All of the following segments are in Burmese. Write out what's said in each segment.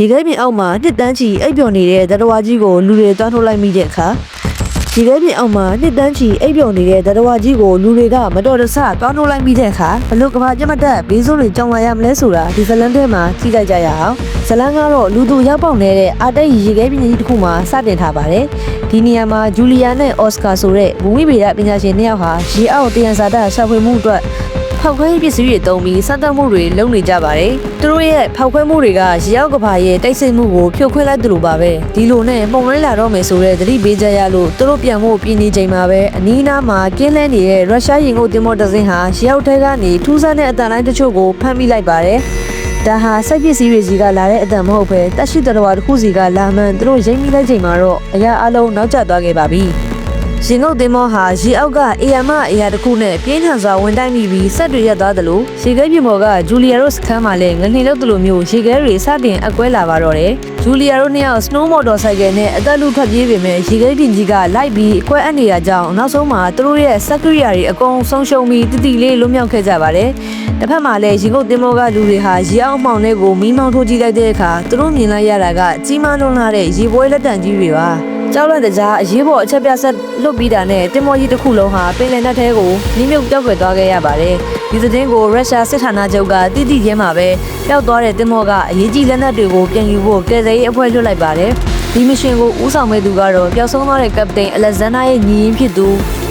ဒီခဲပြင်အောက်မှာနှစ်တန်းချီအိပ်ပျော်နေတဲ့တရဝါကြီးကိုလူတွေတွန်းထုတ်လိုက်မိတဲ့အခါဒီခဲပြင်အောက်မှာနှစ်တန်းချီအိပ်ပျော်နေတဲ့တရဝါကြီးကိုလူတွေကမတော်တဆတွန်းထုတ်လိုက်မိတဲ့အခါဘလို့ကဘာကြက်မတက်ဘေးစိုးတွေကြောင်လာရမလဲဆိုတာဒီဇလန်ထဲမှာကြည့်လိုက်ကြရအောင်ဇလန်ကတော့လူသူရောက်ပေါက်နေတဲ့အာတိတ်ရေခဲပြင်ကြီးတစ်ခုမှာစတင်ထားပါတယ်ဒီနေရာမှာဂျူလီယာနဲ့အော်စကာဆိုတဲ့ဘူမိဗေဒပညာရှင်နှစ်ယောက်ဟာရေအောက်တယံဇာတရှာဖွေမှုအတွက် ဖောက်ခွဲရေးပစ္စည်းတွေတုံးပြီးစမ်းသပ်မှုတွေလုပ်နေကြပါတယ်။သူတို့ရဲ့ဖောက်ခွဲမှုတွေကရေရောက်ကဘာရဲ့တိုက်စိတ်မှုကိုဖြိုခွဲလိုက်သလိုပါပဲ။ဒီလိုနဲ့ပုံလိုက်လာတော့မယ်ဆိုတဲ့သတိပေးကြရလို့သူတို့ပြန်ဖို့ပြည်နေချိန်မှာပဲအနီးအနားမှာကင်းလဲနေတဲ့ရုရှားရင်ကုန်တင်မောတစ်စင်းဟာရေရောက်ထဲကနေထူးဆန်းတဲ့အတန်တိုင်းတချို့ကိုဖမ်းမိလိုက်ပါတယ်။ဒါဟာစိုက်ပစ္စည်းတွေစီကလာတဲ့အတန်မဟုတ်ပဲတက်ရှိတော်တစ်ခုစီကလာမှန်သူတို့ရိမ့်မိလိုက်ချိန်မှာတော့အရာအလုံးနောက်ကျသွားခဲ့ပါပြီ။ ရင်ငုတ်တင်မောဟာရေအောက်ကအေယာမအရာတစ်ခုနဲ့ပြင်းထန်စွာဝင်တိုက်မိပြီးဆက်တွေရက်သွားသလိုရေခဲပြင်ပေါ်ကဂျူလီယာတို့စခန်းမှာလည်းငနှင်လို့သလိုမျိုးရေခဲတွေစတင်အကွဲလာပါတော့တယ်။ဂျူလီယာတို့နှစ်ယောက်စနိုးမော်တော်ဆိုင်ကယ်နဲ့အသက်လူထွက်ပြေးပေမဲ့ရေခဲပြင်ကြီးကလိုက်ပြီးအကွဲအပ်နေရကြောင်းနောက်ဆုံးမှာသူတို့ရဲ့စက်ကရိယာတွေအကုန်ဆုံးရှုံးပြီးတတိလေးလွတ်မြောက်ခဲ့ကြပါတယ်။တစ်ဖက်မှာလည်းရင်ငုတ်တင်မောကလူတွေဟာရေအောက်မှောင်တွေကိုမီးမောင်းထိုးကြည့်လိုက်တဲ့အခါသူတို့မြင်လိုက်ရတာကကြီးမားလွန်းလာတဲ့ရေပွဲလက်တံကြီးတွေပါ။ ကြောက်လန့်တကြားအရေးပေါ်အချက်ပြဆက်လွတ်ပြီးတာနဲ့တင်မောကြီးတစ်ခုလုံးဟာပင်လယ်နက်ထဲကိုနှင်းမြုပ်ပျောက်ကွယ်သွားခဲ့ရပါတယ်။ဒီသတင်းကိုရုရှားစစ်ဌာနချုပ်ကတိတိကျင်းမှာပဲပျောက်သွားတဲ့တင်မောကအရေးကြီးလက်နက်တွေကိုပြန်ယူဖို့ကယ်ဆယ်ရေးအဖွဲ့လွှတ်လိုက်ပါတယ်။ဒီမရှင်ကိုဦးဆောင်မဲ့သူကတော့ပျောက်ဆုံးသွားတဲ့ကပတိန်အလက်ဇန်နာရဲ့ညီရင်းဖြစ်သူ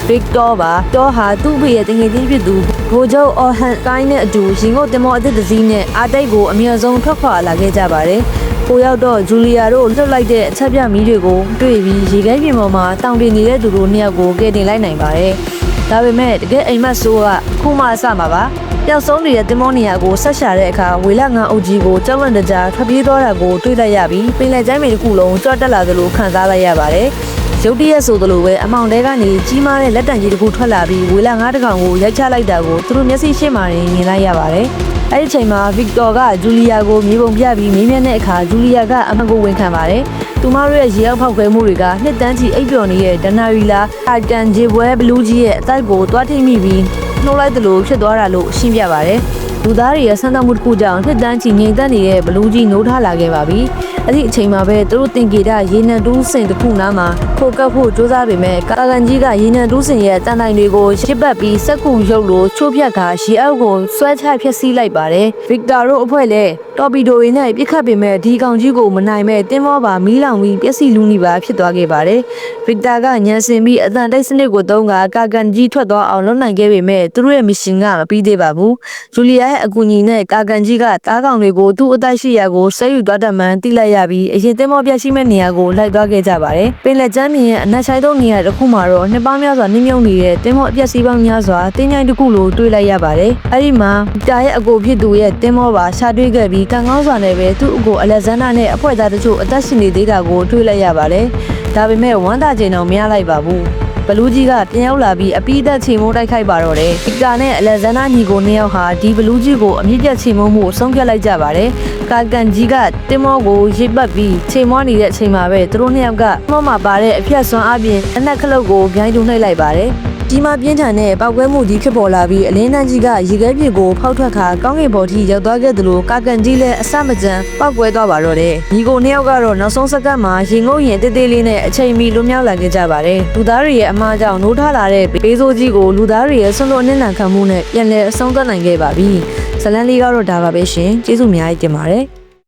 ဗစ်တော်ပါတော်ဟာသူ့ဖေရဲ့တငယ်ချင်းဖြစ်သူဘိုဂျိုအော်ဟန်ကိုင်းနဲ့အတူရင်ကုန်တင်မောအသစ်တစ်စီးနဲ့အာတိတ်ကိုအမြင့်ဆုံးထွက်ခွာလာခဲ့ကြပါတယ်။ ကိုရောက်တော့ဂျူလီယာတို့လွတ်လိုက်တဲ့အချက်ပြမီးတွေကိုတွေ့ပြီးရေခဲပြင်ပေါ်မှာတောင်တင်နေတဲ့သူတို့နှစ်ယောက်ကိုကယ်တင်လိုက်နိုင်ပါတယ်။ဒါပေမဲ့တကယ်အိမ်မက်ဆိုးကခုမှအစမှာပါ။ပျောက်ဆုံးနေတဲ့တင်မောနေရာကိုဆက်ရှာတဲ့အခါဝေလငန်းအုပ်ကြီးကိုကြောက်လန့်တကြားထွက်ပြေးသွားတာကိုတွေ့လိုက်ရပြီးပင်လယ်ကျမ်းမြေတစ်ခုလုံးကြွတက်လာသလိုခံစားလိုက်ရပါတယ်။ ရုတ်တရက်ဆိုသလိုပဲအမောင်တဲကနေကြီးမားတဲ့လက်တံကြီးတစ်ခုထွက်လာပြီးဝေလငါးတစ်ကောင်ကိုရိုက်ချလိုက်တာကိုသူတို့မျက်စိရှေ့မှာမြင်လိုက်ရပါတယ်။အဲ့ဒီချိန်မှာဗစ်တော်ကဂျူလီယာကိုမြေပုံပြပြီးမေးမြန်းတဲ့အခါဂျူလီယာကအမှန်ကိုဝန်ခံပါတယ်။သူမတို့ရဲ့ရေရောက်ဖောက်ခွဲမှုတွေကနှစ်တန်းချီအိပ်ပျော်နေတဲ့ဒနာရီလာအာတန်ဂျေပွဲဘလူးကြီးရဲ့အသက်ကိုတွားထိမိပြီးနှိုးလိုက်သလိုဖြစ်သွားတာလို့ရှင်းပြပါတယ်။လူသားတွေရဲ့ဆန်းသမှုတစ်ခုကြောင့်နှစ်တန်းချီငြိမ်သက်နေတဲ့ဘလူးကြီးနိုးထားလာခဲ့ပါပြီ။ အဲ့ဒီအချိန်မှာပဲသူတို့တင်ကေတာရေနံတူးစင်တစ်ခုနားမှာခိုကပ်ဖို့စူးစမ်းပေမဲ့ကာကန်ကြီးကရေနံတူးစင်ရဲ့တန်တိုင်တွေကိုရှစ်ပတ်ပြီးစက်ကူရုပ်လိုချိုးဖြတ်ခါရေအောက်ကိုဆွဲချဖျက်ဆီးလိုက်ပါတယ်။ဗစ်တာတို့အဖွဲ့လည်းတော်ပီဒိုတွေနဲ့ပြစ်ခတ်ပေမဲ့ဒီကောင်ကြီးကိုမနိုင်မဲ့တင်းမောပါမီးလောင်ပြီးပျက်စီးလူနေပါဖြစ်သွားခဲ့ပါတယ်။ဗစ်တာကညံစင်ပြီးအတန်တိတ်စနစ်ကိုသုံးကကာကန်ကြီးထွက်သွားအောင်လုပ်နိုင်ခဲ့ပေမဲ့သူတို့ရဲ့မစ်ရှင်ကမပြီးသေးပါဘူး။ဂျူလီယာရဲ့အကူအညီနဲ့ကာကန်ကြီးကတားကောင်တွေကိုသူ့အသက်ရှိရာကိုဆဲယူသွားတတ်မှန်တိလိုက်ရပြီးအရင်တင်းမောပြရှိမဲ့နေရာကိုလိုက်သွားခဲ့ကြပါတယ်။ပင်လက်ကျမ်းမြင်ရဲ့အနက်ဆိုင်သောနေရာတစ်ခုမှာတော့နှစ်ပေါင်းများစွာနှိမ့်မြုပ်နေတဲ့တင်းမောအပျက်စီးပေါင်းများစွာတင်းញိုင်းတစ်ခုလိုတွေ့လိုက်ရပါတယ်။အဲဒီမှာတာရဲ့အကိုဖြစ်သူရဲ့တင်းမောပါရှာတွေ့ခဲ့ပြီးကံကောင်းစွာနဲ့ပဲသူ့အကိုအလက်ဇန္ဒာနဲ့အဖွဲ့သားတို့အသက်ရှင်နေသေးတာကိုတွေ့လိုက်ရပါတယ်။ဒါပေမဲ့ဝမ်းသာချိန်တော့မရလိုက်ပါဘူး။ ဘလူးကြီးကပြန်ရောက်လာပြီးအပိသက်ချိန်မိုးတိုက်ခိုက်ပါတော့တယ်။ဗီတာနဲ့အလက်ဇန္ဒာညီကိုနှစ်ယောက်ဟာဒီဘလူးကြီးကိုအမြင့်ပြတ်ချိန်မိုးမှုကိုဆုံးဖြတ်လိုက်ကြပါတယ်။ကာကန်ကြီးကတင်မောကိုရစ်ပတ်ပြီးချိန်မောနေတဲ့အချိန်မှာပဲသူတို့နှစ်ယောက်ကမောမှာပါတဲ့အဖျက်စွမ်းအပြင်အနက်ခလုတ်ကိုဂိုင်းတူနှိပ်လိုက်ပါတယ်။ ကြီးမားပြင်းထန်တဲ့ပောက်ကွဲမှုကြီးဖြစ်ပေါ်လာပြီးအလင်းတန်းကြီးကရေခဲပြင်ကိုဖောက်ထွက်ခါကောင်းကင်ဘော်ထိရောက်သွားခဲ့သလိုကာကန်ကြီးလည်းအဆမတန်ပောက်ကွဲသွားပါတော့တယ်။ညီကိုနှစ်ယောက်ကတော့နောက်ဆုံးစက္ကန့်မှာရင်ငုံရင်တေးသေးလေးနဲ့အချိန်မီလွတ်မြောက်လာခဲ့ကြပါတယ်။လူသားတွေရဲ့အမှားကြောင့်နိုးထားလာတဲ့ဘေးဆိုးကြီးကိုလူသားတွေရဲ့ဆွန့်လွတ်အနစ်နာခံမှုနဲ့ပြန်လည်အဆုံးသတ်နိုင်ခဲ့ပါပြီ။ဇလန်လေးကတော့ဒါပါပဲရှင်။ကျေးဇူးအများကြီးတင်ပါတယ်။